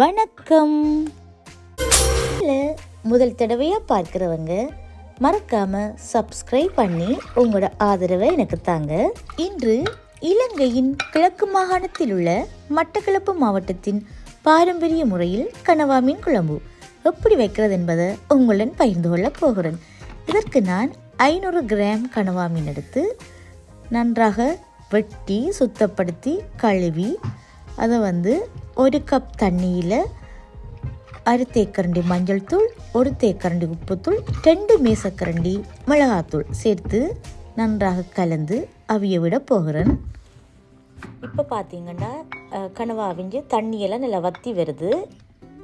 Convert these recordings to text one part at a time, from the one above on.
வணக்கம். முதல் தடவையாக பார்க்குறவங்க மறக்காம சப்ஸ்கிரைப் பண்ணி உங்களோட ஆதரவை எனக்கு தாங்க. இன்று இலங்கையின் கிழக்கு மாகாணத்தில் உள்ள மட்டக்களப்பு மாவட்டத்தின் பாரம்பரிய முறையில் கனவா மீன் குழம்பு எப்படி வைக்கிறது என்பதை உங்களுடன் பகிர்ந்து கொள்ளப் போகிறேன். இதற்கு நான் ஐநூறு கிராம் கனவா மீன் எடுத்து நன்றாக வெட்டி சுத்தப்படுத்தி கழுவி அதை வந்து ஒரு கப் தண்ணியில் அரை தேக்கரண்டி மஞ்சள் தூள் ஒரு தேக்கரண்டி உப்புத்தூள் ரெண்டு மேசக்கரண்டி மிளகாத்தூள் சேர்த்து நன்றாக கலந்து அவிய விட போகிறேன். இப்போ பார்த்தீங்கன்னா கனவா அவிஞ்சு தண்ணியெல்லாம் நல்லா வத்தி வருது.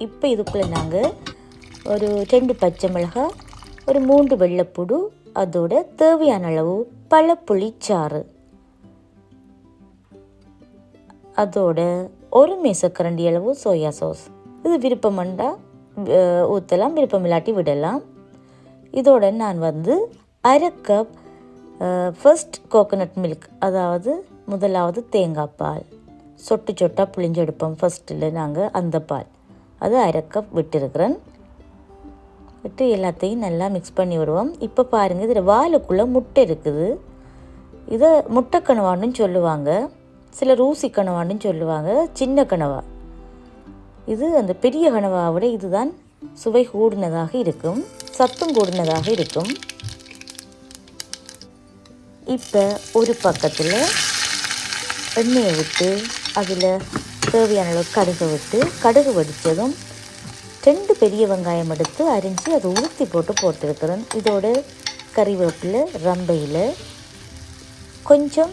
இப்போ இதுக்குள்ளே நாங்கள் ஒரு ரெண்டு பச்சை மிளகாய் ஒரு மூன்று வெள்ளைப்புடு அதோட தேவையான அளவு பழப்புளிச்சாறு அதோட ஒரு மேசக்கரண்டி அளவு சோயா சாஸ் இது விருப்பமண்டா ஊற்றலாம் விருப்பம் இல்லாட்டி விடலாம். இதோட நான் வந்து அரை கப் ஃபர்ஸ்ட் கோகோனட் மில்க் அதாவது முதலாவது தேங்காய் பால். சொட்டு சொட்டாக புளிஞ்சு எடுப்போம். ஃபர்ஸ்ட்டில் நாங்கள் அந்த பால். அது அரை கப் விட்டுருக்குறேன். விட்டு எல்லாத்தையும் நல்லா மிக்ஸ் பண்ணி விடுவோம். இப்போ பாருங்கள் இதில் வாலுக்குள்ளே முட்டை இருக்குது. இதை முட்டை சொல்லுவாங்க. சில ரூசி கனவான்னு சொல்லுவாங்க சின்ன கனவா. இது அந்த பெரிய கனவாவை விட இதுதான் சுவை கூடினதாக இருக்கும் சத்தும் கூடினதாக இருக்கும். இப்போ ஒரு பக்கத்தில் எண்ணெயை விட்டு அதில் தேவையான அளவு கடுகு விட்டு கடுகு வடித்ததும் ரெண்டு பெரிய வெங்காயம் எடுத்து அரிஞ்சு அதை உளுத்தி போட்டு போட்டிருக்கிறேன். இதோட கறிவேப்பில் ரம்பையில் கொஞ்சம்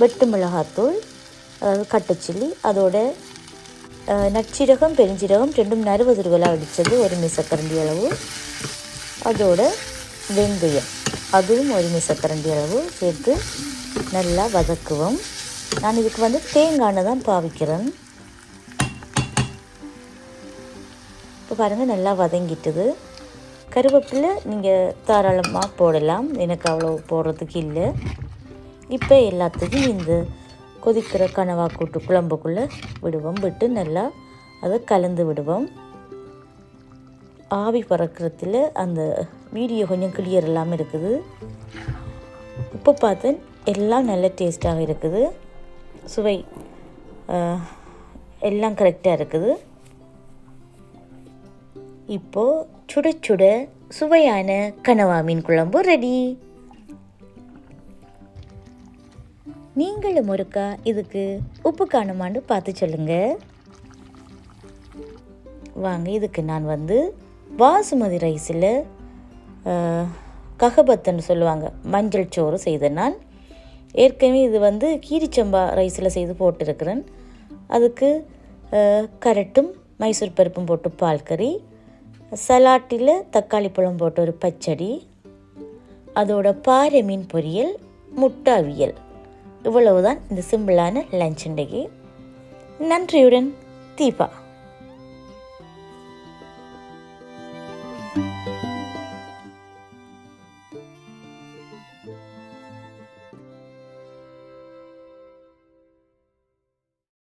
வெட்டு மிளகாத்தூள் அதாவது கட்டுச்சில்லி அதோட நச்சீரகம் பெருஞ்சீரகம் ரெண்டும் நறுவதுருவலாக அடித்தது ஒரு மிசக்கரண்டி அளவு. அதோட வெந்தயம் அதுவும் ஒரு மிசக்கரண்டி அளவு சேர்த்து நல்லா வதக்குவோம். நான் இதுக்கு வந்து தேங்காய் தான் பாவிக்கிறேன். இப்போ பாருங்கள் நல்லா வதங்கிட்டுது. கருவேப்பிலை நீங்கள் தாராளமாக போடலாம். எனக்கு அவ்வளோ போடுறதுக்கு இல்லை. இப்போ எல்லாத்துக்கும் இந்த கொதிக்கிற கனவா கூட்டு குழம்புக்குள்ளே விடுவோம். விட்டு நல்லா அதை கலந்து விடுவோம். ஆவி பறக்கிறதுல அந்த வீடியோ கொஞ்சம் கிளியர் இல்லாமல் இருக்குது. இப்போ பார்த்து எல்லாம் நல்ல டேஸ்ட்டாக இருக்குது. சுவை எல்லாம் கரெக்டாக இருக்குது. இப்போது சுட சுட சுவையான கனவா மீன் குழம்பு ரெடி நீங்களும் ஒருக்கா இதுக்கு உப்பு காணுமான்னு பார்த்து சொல்லுங்க. வாங்க இதுக்கு நான் வந்து பாசுமதி ரைஸில் ககபத்தன்னு சொல்லுவாங்க மஞ்சள் சோறு செய்தேன் நான் ஏற்கனவே இது வந்து கீரிச்சம்பா ரைஸில் செய்து போட்டிருக்கிறேன். அதுக்கு கரட்டும் மைசூர் பருப்பும் போட்டு பால் கறி சலாட்டில் தக்காளி பழம் போட்டு ஒரு பச்சடி அதோட பாறை மீன் பொரியல் முட்டை அவியல் இவ்வளவுதான் இந்த சிம்பிளான லஞ்ச் இன்றைக்கு. நன்றியுடன் தீபா.